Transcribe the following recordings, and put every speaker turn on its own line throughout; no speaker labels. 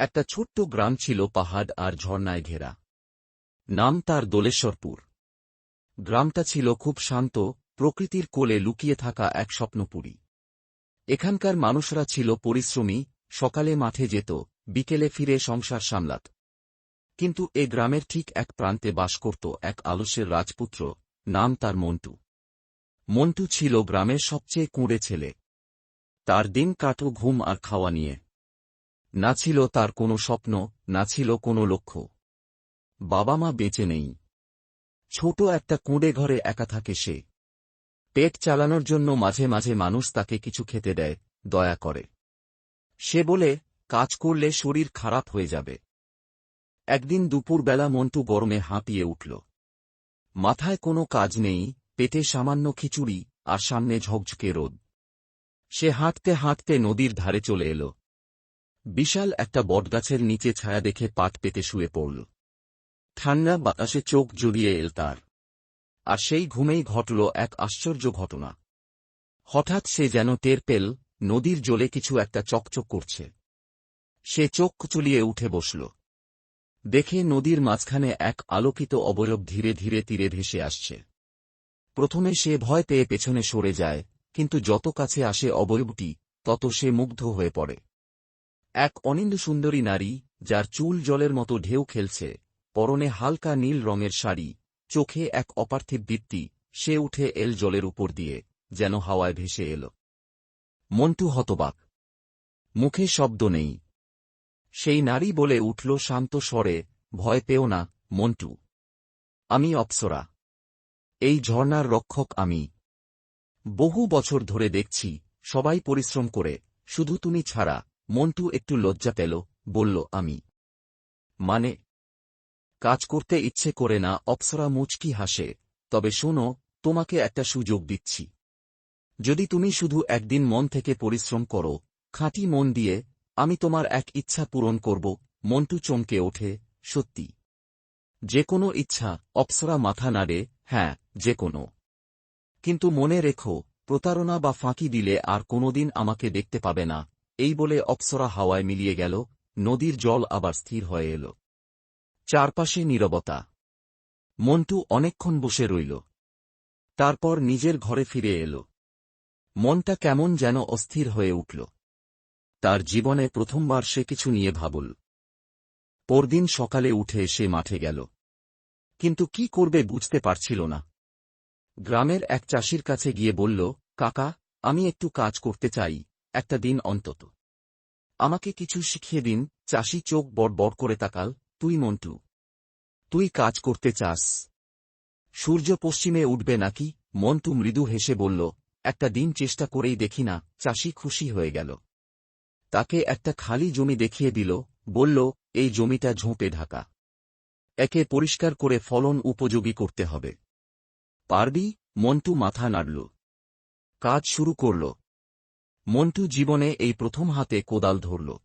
একটা ছোট্ট গ্রাম ছিল পাহাড় আর ঝর্ণায় ঘেরা। নাম তার দোলেশ্বরপুর। গ্রামটা ছিল খুব শান্ত, প্রকৃতির কোলে লুকিয়ে থাকা এক স্বপ্নপুরী। এখানকার মানুষরা ছিল পরিশ্রমী, সকালে মাঠে যেত, বিকেলে ফিরে সংসার সামলাত। কিন্তু এ গ্রামের ঠিক এক প্রান্তে বাস করত এক আলস্যের রাজপুত্র, নাম তার মন্টু। মন্টু ছিল গ্রামের সবচেয়ে কুঁড়ে ছেলে। তার দিন কাটো ঘুম আর খাওয়া নিয়ে। না ছিল তার কোনো স্বপ্ন, না ছিল কোনো লক্ষ্য। বাবা মা বেঁচে নেই। ছোট একটা কুঁড়ে ঘরে একা থাকে সে। পেট চালানোর জন্য মাঝে মাঝে মানুষ তাকে কিছু খেতে দেয়, দয়া করে। সে বলে, কাজ করলে শরীর খারাপ হয়ে যাবে একদিন দুপুরবেলা মন্টু গরমে হাঁপিয়ে উঠল। মাথায় কোনো কাজ নেই, পেটে সামান্য খিচুড়ি আর সামনে ঝকঝকে রোদ। সে হাঁটতে হাঁটতে নদীর ধারে চলে এল। বিশাল একটা বটগাছের নিচে ছায়া দেখে পাট পেতে শুয়ে পড়ল। ঠান্ডা বাতাসে চোখ জড়িয়ে এল তার। আর সেই ঘুমেই ঘটল এক আশ্চর্য ঘটনা। হঠাৎ সে যেন টের পেল, নদীর জলে কিছু একটা চকচক করছে। সে চোখ চুলিয়ে উঠে বসল। দেখে নদীর মাঝখানে এক আলোকিত অবয়ব ধীরে ধীরে তীরে ভেসে আসছে। প্রথমে সে ভয় পেয়ে পেছনে সরে যায়, কিন্তু যত কাছে আসে অবয়বটি, তত সে মুগ্ধ হয়ে পড়ে। এক অনিন্দ সুন্দরী নারী, যার চুল জলের মতো ঢেউ খেলছে। পরনে হালকা নীল রঙের শাড়ি, চোখে এক অপার্থিব দীপ্তি, সে উঠে এল জলের উপর দিয়ে, যেন হাওয়ায় ভেসে এল। মন্টু হতবাক। মুখে শব্দ নেই। সেই নারী বলে উঠল শান্ত স্বরে, ভয় পেও না, মন্টু। আমি অপ্সরা। এই ঝর্ণার রক্ষক আমি। বহু বছর ধরে দেখছি, সবাই পরিশ্রম করে, শুধু তুমি ছাড়া। মন্টু একটু লজ্জা পেল, বলল, আমি। মানে? কাজ করতে ইচ্ছে করে না, অপ্সরা মুচকি হাসে। তবে শোনো, তোমাকে একটা সুযোগ দিচ্ছি। যদি তুমি শুধু একদিন মন থেকে পরিশ্রম করো, খাঁটি মন দিয়ে আমি তোমার এক ইচ্ছা পূরণ করব। মন্টু চমকে ওঠে, সত্যি। যে কোনো ইচ্ছা, অপ্সরা মাথা নাড়ে হ্যাঁ যে কোনো। কিন্তু মনে রেখো, প্রতারণা বা ফাঁকি দিলে আর কোনোদিন আমাকে দেখতে পাবে না। এই বলে অপ্সরা হাওয়ায় মিলিয়ে গেল, নদীর জল আবার স্থির হয়ে এল। চারপাশে নীরবতা। মন্টু অনেকক্ষণ বসে রইল। তারপর নিজের ঘরে ফিরে এল। মনটা কেমন যেন অস্থির হয়ে উঠল। তার জীবনে প্রথমবার সে কিছু নিয়ে ভাবল। পরদিন সকালে উঠে সে মাঠে গেল। কিন্তু কি করবে বুঝতে পারছিল না। গ্রামের এক চাষির কাছে গিয়ে বলল, কাকা, আমি একটু কাজ করতে চাই। একটা দিন অন্তত। আমাকে কিছু শিখিয়ে দিন, চাষি চোখ বড় বড় করে তাকাল, তুই মন্টু, তুই কাজ করতে চাস। সূর্য পশ্চিমে উঠবে নাকি? মন্টু মৃদু হেসে বলল, একটা দিন চেষ্টা করেই দেখি না, চাষি খুশি হয়ে গেল। তাকে একটা খালি জমি দেখিয়ে দিল, বলল, এই জমিটা ঝোঁপে ঢাকা। একে পরিষ্কার করে ফলন উপযোগী করতে হবে। পারবি? মন্টু মাথা নাড়ল। কাজ শুরু করল। মন্টু জীবনে এই প্রথম হাতে কোদাল ধরল।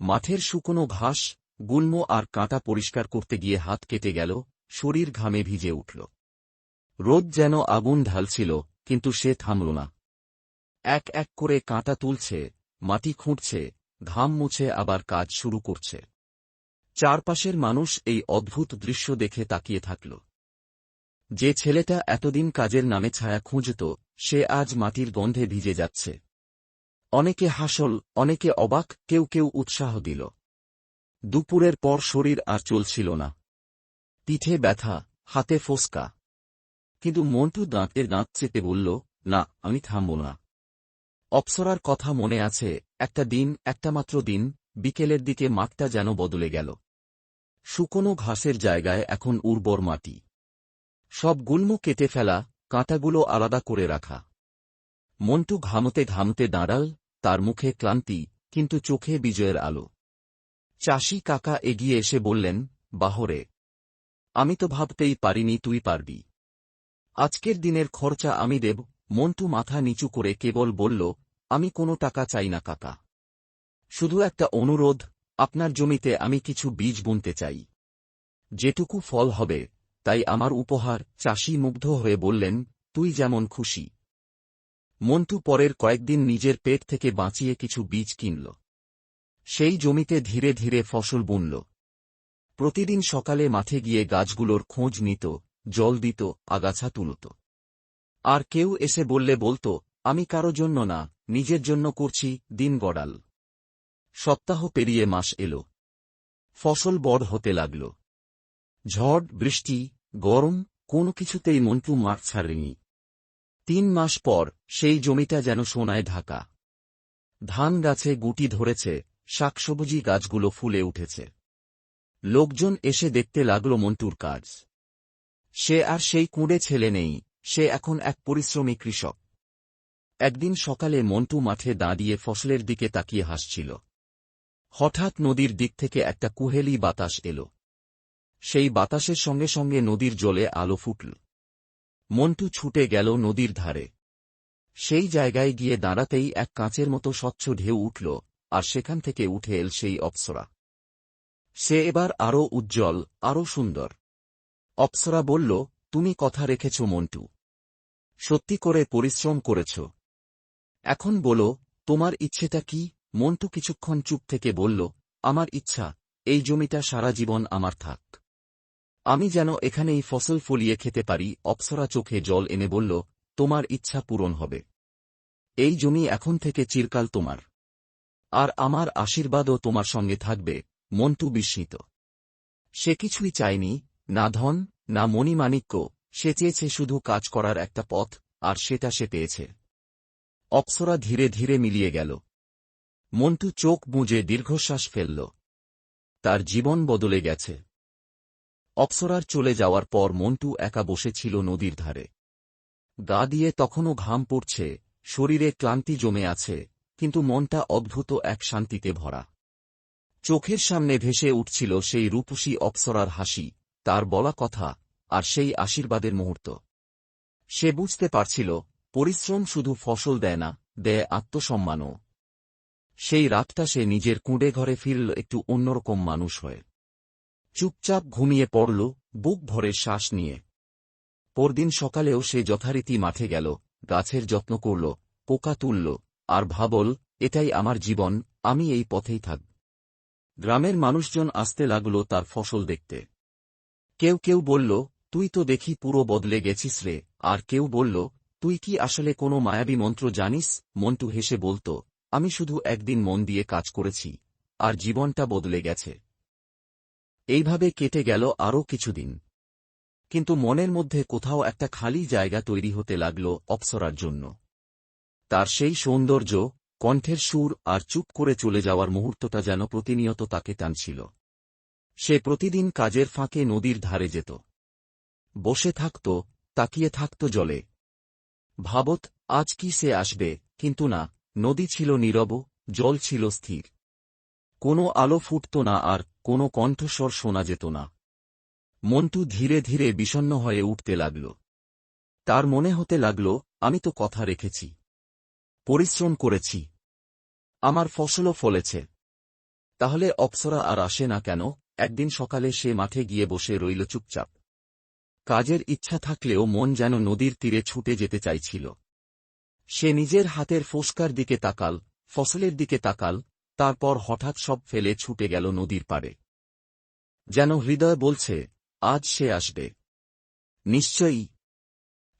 মাঠের শুকনো ঘাস, গুল্ম আর কাঁটা পরিষ্কার করতে গিয়ে হাত কেটে গেল, শরীর ঘামে ভিজে উঠল। রোদ যেন আগুন ঢালছিল, কিন্তু সে থামল না। এক এক করে কাঁটা তুলছে, মাটি খুঁটছে ঘাম মুছে আবার কাজ শুরু করছে। চারপাশের মানুষ এই অদ্ভুত দৃশ্য দেখে তাকিয়ে থাকল। যে ছেলেটা এতদিন কাজের নামে ছায়া খুঁজত, সে আজ মাটির গন্ধে ভিজে যাচ্ছে। অনেকে হাসল, অনেকে অবাক, কেউ কেউ উৎসাহ দিল। দুপুরের পর শরীর আর চলছিল না। পিঠে ব্যথা, হাতে ফোসকা। কিন্তু মন্টু দাঁতের দাঁত চেপে বলল, না, আমি থামব না। অপ্সরার কথা মনে আছে, একটা দিন, একটা মাত্র দিন, বিকেলের দিকে মাঠটা যেন বদলে গেল। শুকনো ঘাসের জায়গায় এখন উর্বর মাটি। সব গুল্ম কেটে ফেলা, কাঁটাগুলো আলাদা করে রাখা। মন্টু ঘামতে ঘামতে দাঁড়াল, তার মুখে ক্লান্তি, কিন্তু চোখে বিজয়ের আলো। চাষি কাকা এগিয়ে এসে বললেন, বাহরে, আমি তো ভাবতেই পারিনি তুই পারবি। আজকের দিনের খরচা আমি দেব। মন্টু মাথা নিচু করে কেবল বলল, আমি কোনো টাকা চাই না কাকা। শুধু একটা অনুরোধ, আপনার জমিতে আমি কিছু বীজ বুনতে চাই। যেটুকু ফল হবে, তাই আমার উপহার। চাষি মুগ্ধ হয়ে বললেন, তুই যেমন খুশি। মন্টু পরের কয়েকদিন নিজের পেট থেকে বাঁচিয়ে কিছু বীজ কিনল। সেই জমিতে ধীরে ধীরে ফসল বুনল। প্রতিদিন সকালে মাঠে গিয়ে গাছগুলোর খোঁজ নিত, জল দিত, আগাছা তুলত। আর কেউ এসে বললে বলতো, আমি কারও জন্য না, নিজের জন্য করছি, দিন গড়াল। সপ্তাহ পেরিয়ে মাস এল। ফসল বড় হতে লাগল। ঝড়, বৃষ্টি, গরম, কোনো কিছুতেই মন্টু মাঠ ছাড়েনি। তিন মাস পর সেই জমিটা যেন সোনায় ঢাকা। ধান গাছে গুটি ধরেছে, শাকসবজি গাছগুলো ফুলে উঠেছে। লোকজন এসে দেখতে লাগল মন্টুর কাজ। সে আর সেই কুঁড়ে ছেলে নেই, সে এখন এক পরিশ্রমী কৃষক। একদিন সকালে মন্টু মাঠে দাঁড়িয়ে ফসলের দিকে তাকিয়ে হাসছিল। হঠাৎ নদীর দিক থেকে একটা কুহেলি বাতাস এল। সেই বাতাসের সঙ্গে সঙ্গে নদীর জলে আলো ফুটল। মন্টু ছুটে গেল নদীর ধারে। সেই জায়গায় গিয়ে দাঁড়াতেই এক কাঁচের মতো স্বচ্ছ ঢেউ উঠল, আর সেখান থেকে উঠে এল সেই অপ্সরা। সে এবার আরও উজ্জ্বল, আরও সুন্দর। অপ্সরা বলল, তুমি কথা রেখেছ মন্টু। সত্যি করে পরিশ্রম করেছ। এখন বলো, তোমার ইচ্ছেটা কি? মন্টু কিছুক্ষণ চুপ থেকে বলল, আমার ইচ্ছা, এই জমিটা সারা জীবন আমার থাক। আমি যেন এখানেই ফসল ফলিয়ে খেতে পারি, অপ্সরা চোখে জল এনে বলল, তোমার ইচ্ছা পূরণ হবে। এই জমি এখন থেকে চিরকাল তোমার। আর আমার আশীর্বাদও তোমার সঙ্গে থাকবে মন্টু বিস্মিত। সে কিছুই চায়নি, না ধন, না মণিমাণিক্য, সে চেয়েছে শুধু কাজ করার একটা পথ, আর সেটা সে পেয়েছে। অপ্সরা ধীরে ধীরে মিলিয়ে গেল। মন্টু চোখ বুঝে দীর্ঘশ্বাস ফেলল। তার জীবন বদলে গেছে। অপ্সরার চলে যাওয়ার পর মন্টু একা বসেছিল নদীর ধারে। গা দিয়ে তখনও ঘাম পড়ছে, শরীরে ক্লান্তি জমে আছে, কিন্তু মনটা অদ্ভুত এক শান্তিতে ভরা। চোখের সামনে ভেসে উঠছিল সেই রূপসী অপ্সরার হাসি, তার বলা কথা আর সেই আশীর্বাদের মুহূর্ত। সে বুঝতে পারছিল, পরিশ্রম শুধু ফসল দেয় না, দেয় আত্মসম্মানও। সেই রাতটা সে নিজের কুঁড়ে ঘরে ফিরল একটু অন্যরকম মানুষ হয়ে। চুপচাপ ঘুমিয়ে পড়ল, বুক ভরে শ্বাস নিয়ে। পরদিন সকালেও সে যথারীতি মাঠে গেল, গাছের যত্ন করল, পোকা তুলল, আর ভাবল, এটাই আমার জীবন, আমি এই পথেই থাক গ্রামের মানুষজন আসতে লাগল তার ফসল দেখতে। কেউ কেউ বলল, তুই তো দেখি পুরো বদলে গেছিস রে। আর কেউ বলল, তুই কি আসলে কোনো মায়াবী মন্ত্র জানিস? মন্টু হেসে বলত, আমি শুধু একদিন মন দিয়ে কাজ করেছি, আর জীবনটা বদলে গেছে। এইভাবে কেটে গেল আরও কিছুদিন। কিন্তু মনের মধ্যে কোথাও একটা খালি জায়গা তৈরি হতে লাগল অপ্সরার জন্য। তার সেই সৌন্দর্য, কণ্ঠের সুর আর চুপ করে চলে যাওয়ার মুহূর্তটা যেন প্রতিনিয়ত তাকে টানছিল। সে প্রতিদিন কাজের ফাঁকে নদীর ধারে যেত। বসে থাকত, তাকিয়ে থাকত জলে। ভাবত, আজ কি সে আসবে, কিন্তু না, নদী ছিল নীরব, জল ছিল স্থির। কোনো আলো ফুটত না আর কোনো কণ্ঠস্বর শোনা যেত না। মন্টু ধীরে ধীরে বিষণ্ন হয়ে উঠতে লাগল। তার মনে হতে লাগল, আমি তো কথা রেখেছি। পরিশ্রম করেছি। আমার ফসলও ফলেছে। তাহলে অপ্সরা আর আসে না কেন? একদিন সকালে সে মাঠে গিয়ে বসে রইল চুপচাপ। কাজের ইচ্ছা থাকলেও মন যেন নদীর তীরে ছুটে যেতে চাইছিল। সে নিজের হাতের ফোসকার দিকে তাকাল, ফসলের দিকে তাকাল তারপর হঠাৎ সব ফেলে ছুটে গেল নদীর পারে যেন হৃদয় বলছে, আজ সে আসবে। নিশ্চয়ই।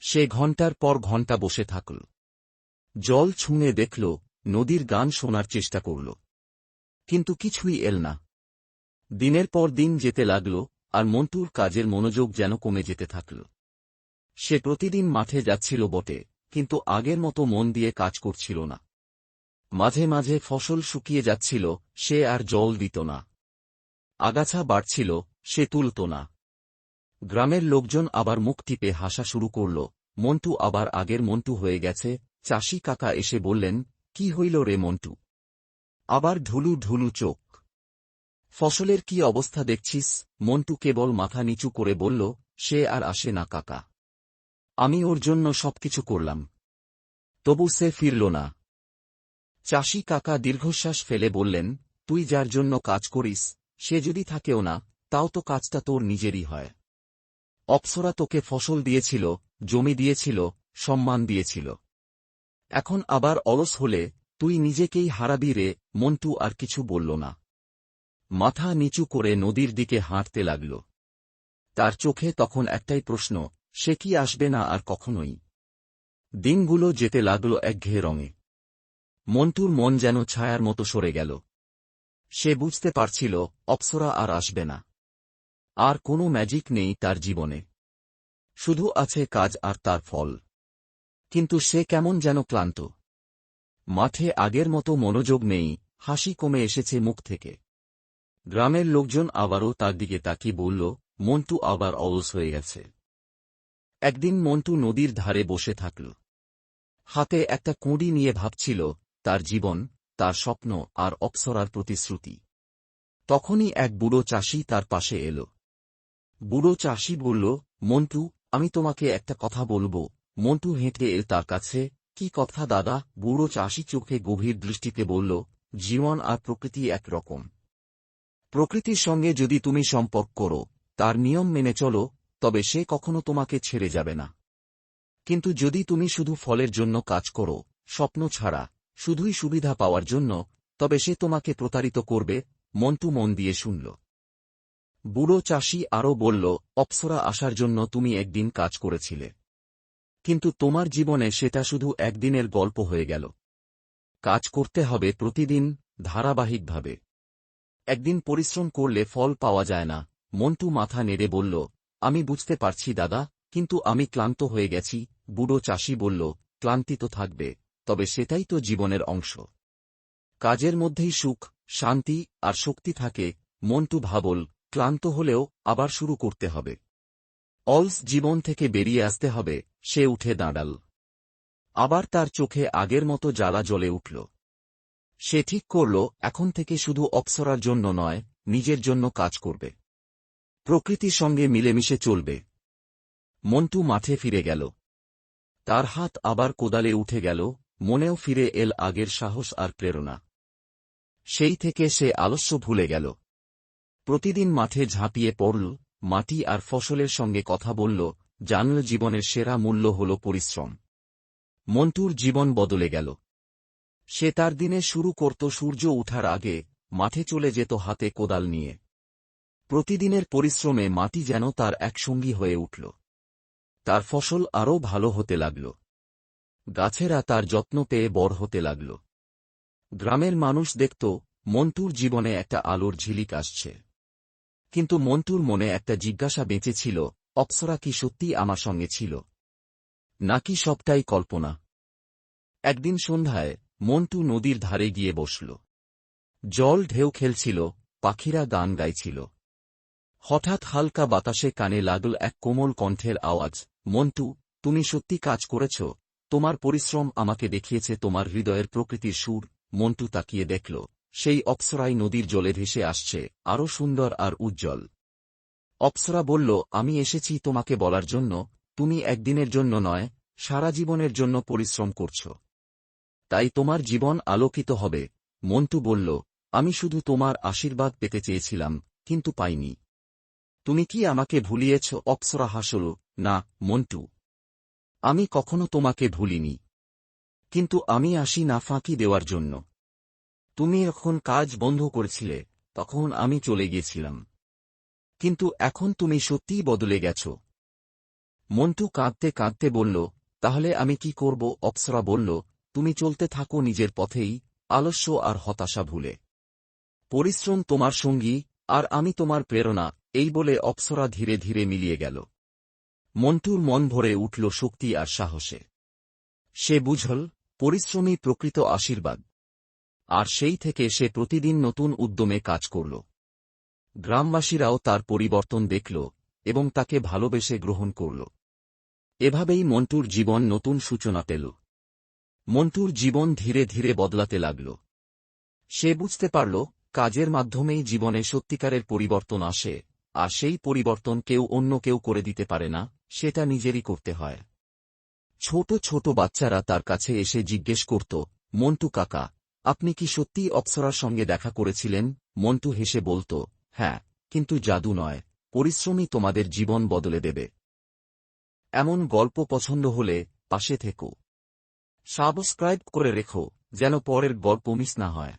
সে ঘণ্টার পর ঘণ্টা বসে থাকল। জল ছুঁয়ে দেখল, নদীর গান শোনার চেষ্টা করল। কিন্তু কিছুই এল না। দিনের পর দিন যেতে লাগল, আর মন্টুর কাজের মনোযোগ যেন কমে যেতে থাকল। সে প্রতিদিন মাঠে যাচ্ছিল বটে, কিন্তু আগের মতো মন দিয়ে কাজ করছিল না। মাঝে মাঝে ফসল শুকিয়ে যাচ্ছিল, সে আর জল দিত না। আগাছা বাড়ছিল, সে তুলত না। গ্রামের লোকজন আবার মুখ টিপে হাসা শুরু করল। মন্টু আবার আগের মন্টু হয়ে গেছে। চাষি কাকা এসে বললেন, কি হইল রে মন্টু? আবার ঢুলু ঢুলু চোখ। ফসলের কি অবস্থা দেখছিস? মন্টু কেবল মাথা নিচু করে বলল, সে আর আসে না কাকা। আমি ওর জন্য সবকিছু করলাম। তবু সে ফিরল না। চাষি কাকা দীর্ঘশ্বাস ফেলে বললেন, তুই যার জন্য কাজ করিস, সে যদি থাকেও না, তাও তো কাজটা তোর নিজেরই হয়। অপ্সরা তোকে ফসল দিয়েছিল, জমি দিয়েছিল, সম্মান দিয়েছিল। এখন আবার অলস হলে, তুই নিজেকেই হারাবি রে, মন্টু আর কিছু বলল না। মাথা নিচু করে নদীর দিকে হাঁটতে লাগল। তার চোখে তখন একটাই প্রশ্ন, সে কি আসবে না আর কখনোই? দিনগুলো যেতে লাগল একঘেয়ে রঙে। মন্টুর মন যেন ছায়ার মতো সরে গেল। সে বুঝতে পারছিল, অপ্সরা আর আসবে না। আর কোনো ম্যাজিক নেই তার জীবনে। শুধু আছে কাজ আর তার ফল। কিন্তু সে কেমন যেন ক্লান্ত। মাঠে আগের মতো মনোযোগ নেই, হাসি কমে এসেছে মুখ থেকে। গ্রামের লোকজন আবারও তার দিকে তাকিয়ে বলল, মন্টু আবার অলস হয়ে গেছে। একদিন মন্টু নদীর ধারে বসে থাকল। হাতে একটা কুঁড়ি নিয়ে ভাবছিল তার জীবন, তার স্বপ্ন আর অপ্সরার প্রতিশ্রুতি। তখনই এক বুড়ো চাষি তার পাশে এল। বুড়ো চাষি বলল, মন্টু, আমি তোমাকে একটা কথা বলব। মন্টু হেঁটে এল তার কাছে। কি কথা দাদা? বুড়ো চাষি চোখে গভীর দৃষ্টিতে বলল, জীবন আর প্রকৃতি একরকম প্রকৃতির সঙ্গে যদি তুমি সম্পর্ক করো, তার নিয়ম মেনে চলো, তবে সে কখনো তোমাকে ছেড়ে যাবে না। কিন্তু যদি তুমি শুধু ফলের জন্য কাজ করো, স্বপ্ন ছাড়া শুধুই সুবিধা পাওয়ার জন্য, তবে সে তোমাকে প্রতারিত করবে মন্টু মন দিয়ে শুনল। বুড়ো চাষি আরও বলল, অপ্সরা আসার জন্য তুমি একদিন কাজ করেছিলে। কিন্তু তোমার জীবনে সেটা শুধু একদিনের গল্প হয়ে গেল। কাজ করতে হবে প্রতিদিন, ধারাবাহিকভাবে। একদিন পরিশ্রম করলে ফল পাওয়া যায় না, মন্টু মাথা নেড়ে বলল, আমি বুঝতে পারছি দাদা, কিন্তু আমি ক্লান্ত হয়ে গেছি। বুড়ো চাষি বলল, ক্লান্তি তো থাকবে। তবে সেটাই তো জীবনের অংশ। কাজের মধ্যেই সুখ, শান্তি আর শক্তি থাকে মন্টু ভাবল, ক্লান্ত হলেও আবার শুরু করতে হবে। অলস জীবন থেকে বেরিয়ে আসতে হবে, সে উঠে দাঁড়াল। আবার তার চোখে আগের মতো জ্বালা জ্বলে উঠল। সে ঠিক করল, এখন থেকে শুধু অপ্সরার জন্য নয়, নিজের জন্য কাজ করবে। প্রকৃতির সঙ্গে মিলেমিশে চলবে। মন্টু মাঠে ফিরে গেল। তার হাত আবার কোদালে উঠে গেল মনেও ফিরে এল আগের সাহস আর প্রেরণা। সেই থেকে সে আলস্য ভুলে গেল। প্রতিদিন মাঠে ঝাঁপিয়ে পড়ল, মাটি আর ফসলের সঙ্গে কথা বলল, জানল জীবনের সেরা মূল্য হল পরিশ্রম। মন্টুর জীবন বদলে গেল। সে তার দিনে শুরু করত সূর্য উঠার আগে, মাঠে চলে যেত হাতে কোদাল নিয়ে। প্রতিদিনের পরিশ্রমে মাটি যেন তার এক সঙ্গী হয়ে উঠল। তার ফসল আরও ভালো হতে লাগল। গাছেরা তার যত্ন পেয়ে বড় হতে লাগল। গ্রামের মানুষ দেখত, মন্টুর জীবনে একটা আলোর ঝিলিক আসছে। কিন্তু মন্টুর মনে একটা জিজ্ঞাসা বেঁচেছিল, অপ্সরা কি সত্যিই আমার সঙ্গে ছিল? নাকি সবটাই কল্পনা? একদিন সন্ধ্যায়, মন্টু নদীর ধারে গিয়ে বসল। জল ঢেউ খেলছিল, পাখিরা গান গাইছিল। হঠাৎ হালকা বাতাসে কানে লাগল এক কোমল কণ্ঠের আওয়াজ, মন্টু, তুমি সত্যি কাজ করেছ? তোমার পরিশ্রম আমাকে দেখিয়েছে, তোমার হৃদয়ের প্রকৃতির সুর, মন্টু তাকিয়ে দেখল, সেই অপ্সরাই নদীর জলে ভেসে আসছে, আরও সুন্দর আর উজ্জ্বল। অপ্সরা বলল, আমি এসেছি তোমাকে বলার জন্য, তুমি একদিনের জন্য নয়, সারা জীবনের জন্য পরিশ্রম করছ। তাই তোমার জীবন আলোকিত হবে। মন্টু বলল, আমি শুধু তোমার আশীর্বাদ পেতে চেয়েছিলাম, কিন্তু পাইনি। তুমি কি আমাকে ভুলিয়েছ? অপ্সরা হাসল, না, মন্টু। আমি কখনো তোমাকে ভুলিনি। কিন্তু আমি আসি না ফাঁকি দেওয়ার জন্য। তুমি এখন কাজ বন্ধ করেছিলে, তখন আমি চলে গিয়েছিলাম। কিন্তু এখন তুমি সত্যিই বদলে গেছ। মন্টু কাঁদতে কাঁদতে বলল, তাহলে আমি কি করব? অপ্সরা বলল, তুমি চলতে থাকো নিজের পথেই, আলস্য আর হতাশা ভুলে। পরিশ্রম তোমার সঙ্গী, আর আমি তোমার প্রেরণা, এই বলে অপ্সরা ধীরে ধীরে মিলিয়ে গেল। মন্টুর মন ভরে উঠল শক্তি আর সাহসে। সে বুঝল পরিশ্রমী প্রকৃত আশীর্বাদ। আর সেই থেকে সে প্রতিদিন নতুন উদ্যমে কাজ করল। গ্রামবাসীরাও তার পরিবর্তন দেখল এবং তাকে ভালোবেসে গ্রহণ করল। এভাবেই মন্টুর জীবন নতুন সূচনা পেল। মন্টুর জীবন ধীরে ধীরে বদলাতে লাগল। সে বুঝতে পারল, কাজের মাধ্যমেই জীবনে সত্যিকারের পরিবর্তন আসে, আর সেই পরিবর্তন কেউ অন্য কেউ করে দিতে পারে না। সেটা নিজেরই করতে হয়। ছোট ছোট বাচ্চারা তার কাছে এসে জিজ্ঞেস করত, মন্টু কাকা, আপনি কি সত্যিই অপ্সরার সঙ্গে দেখা করেছিলেন? মন্টু হেসে বলত হ্যাঁ কিন্তু জাদু নয়, পরিশ্রমই তোমাদের জীবন বদলে দেবে। এমন গল্প পছন্দ হলে পাশে থেকো। সাবস্ক্রাইব করে রেখো, যেন পরের গল্প মিস না হয়।